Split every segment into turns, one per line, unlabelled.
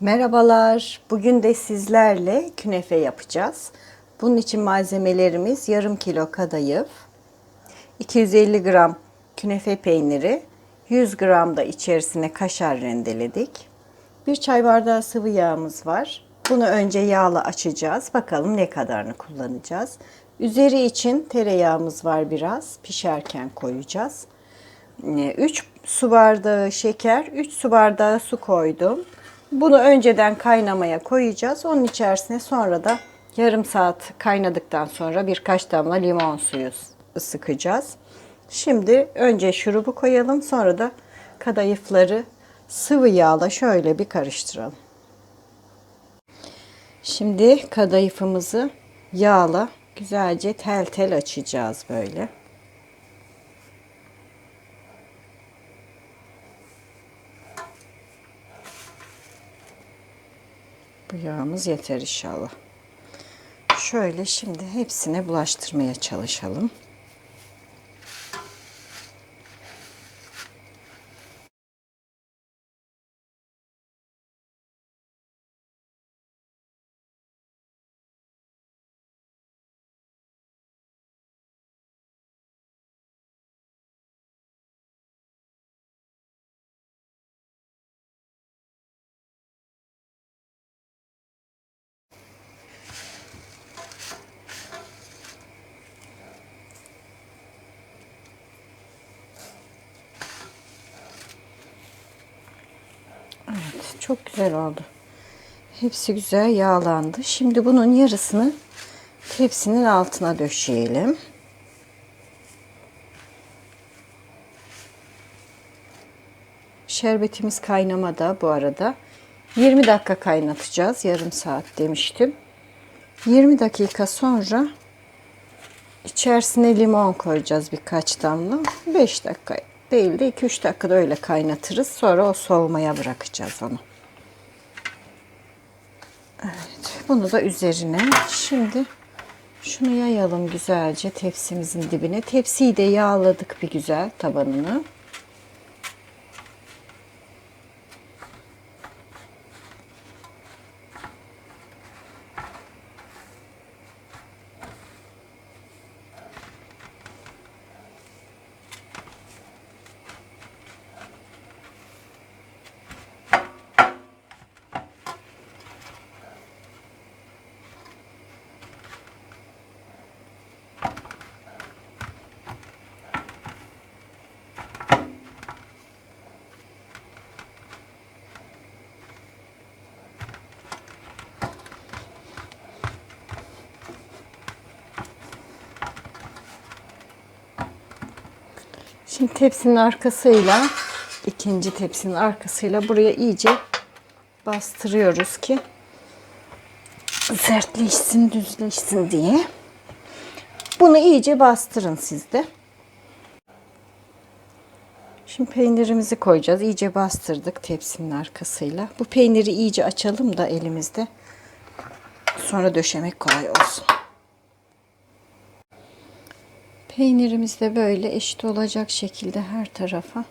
Merhabalar. Bugün de sizlerle künefe yapacağız. Bunun için malzemelerimiz yarım kilo kadayıf, 250 gram künefe peyniri, 100 gram da içerisine kaşar rendeledik. Bir çay bardağı sıvı yağımız var. Bunu önce yağla açacağız. Bakalım ne kadarını kullanacağız. Üzeri için tereyağımız var biraz. Pişerken koyacağız. 3 su bardağı şeker, 3 su bardağı su koydum. Bunu önceden kaynamaya koyacağız. Onun içerisine sonra da yarım saat kaynadıktan sonra birkaç damla limon suyu sıkacağız. Şimdi önce şurubu koyalım sonra da kadayıfları sıvı yağla şöyle bir karıştıralım. Şimdi kadayıfımızı yağla güzelce tel tel açacağız böyle. Bu yağımız yeter inşallah. Şöyle şimdi hepsine bulaştırmaya çalışalım. Evet, çok güzel oldu. Hepsi güzel yağlandı. Şimdi bunun yarısını tepsinin altına döşeyelim. Şerbetimiz kaynamada bu arada. 20 dakika kaynatacağız. Yarım saat demiştim. 20 dakika sonra içerisine limon koyacağız birkaç damla. 5 dakika değil de 2-3 dakikada öyle kaynatırız. Sonra o soğumaya bırakacağız onu. Evet, bunu da üzerine şimdi şunu yayalım güzelce tepsimizin dibine. Tepsiyi de yağladık bir güzel tabanını. Şimdi tepsinin arkasıyla ikinci tepsinin arkasıyla buraya iyice bastırıyoruz ki sertleşsin, düzleşsin diye. Bunu iyice bastırın siz de. Şimdi peynirimizi koyacağız. İyice bastırdık tepsinin arkasıyla. Bu peyniri iyice açalım da elimizde. Sonra döşemek kolay olsun. Peynirimizi de böyle eşit olacak şekilde her tarafa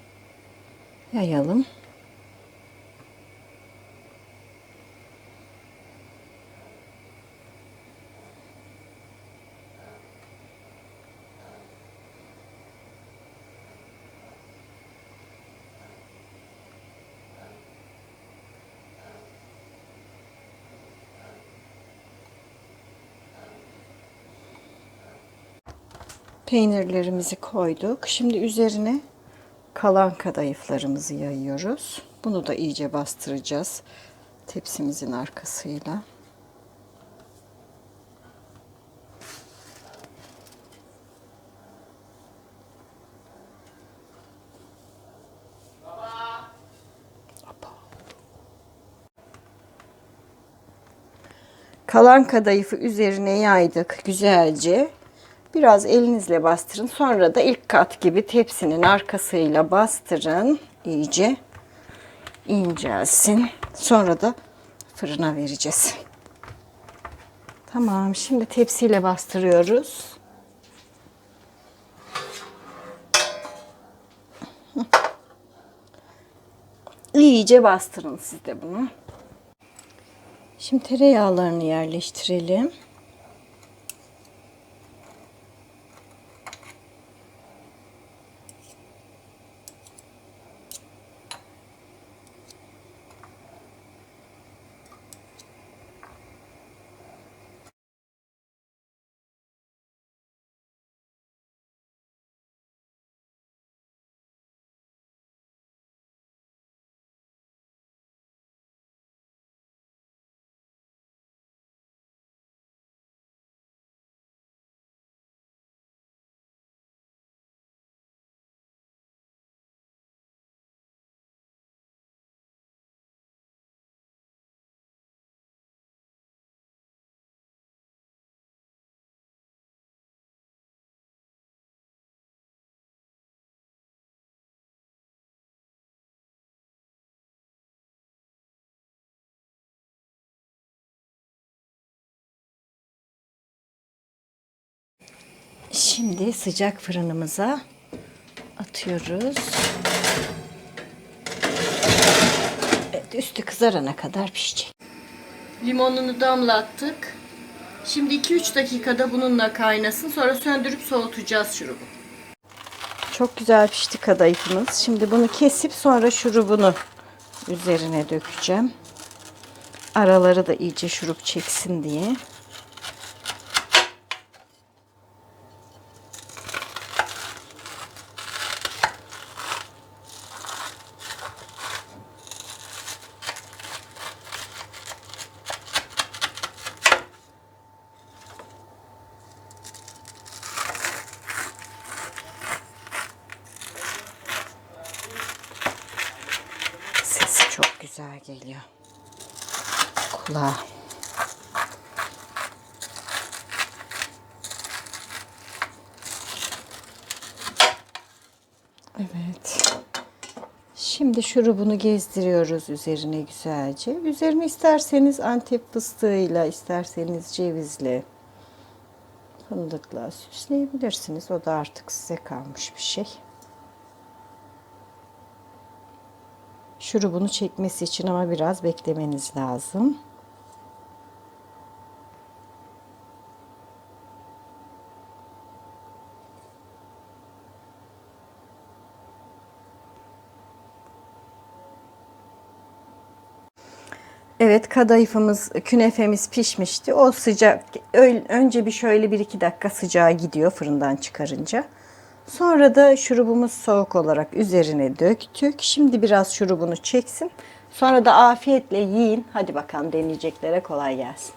yayalım. Peynirlerimizi koyduk. Şimdi üzerine kalan kadayıflarımızı yayıyoruz. Bunu da iyice bastıracağız tepsimizin arkasıyla. Kalan kadayıfı üzerine yaydık güzelce. Biraz elinizle bastırın. Sonra da ilk kat gibi tepsinin arkasıyla bastırın. iyice incelsin. Sonra da fırına vereceğiz. Tamam. Şimdi tepsiyle bastırıyoruz. İyice bastırın siz de bunu. Şimdi tereyağlarını yerleştirelim. Şimdi sıcak fırınımıza atıyoruz. Evet, üstü kızarana kadar pişecek. Limonunu damlattık. Şimdi 2-3 dakikada bununla kaynasın. Sonra söndürüp soğutacağız şurubu. Çok güzel pişti kadayıfımız. Şimdi bunu kesip sonra şurubunu üzerine dökeceğim. Araları da iyice şurup çeksin diye. Sesi çok güzel geliyor. Kulağa. Evet. Şimdi şurubunu gezdiriyoruz üzerine güzelce. Üzerini isterseniz antep fıstığıyla, isterseniz cevizli, fındıkla süsleyebilirsiniz. O da artık size kalmış bir şey. Şurubunu çekmesi için ama biraz beklemeniz lazım. Evet kadayıfımız, künefemiz pişmişti. O sıcak, önce bir şöyle bir iki dakika sıcağa gidiyor fırından çıkarınca. Sonra da şurubumuz soğuk olarak üzerine döktük. Şimdi biraz şurubunu çeksin. Sonra da afiyetle yiyin. Hadi bakalım deneyeceklere kolay gelsin.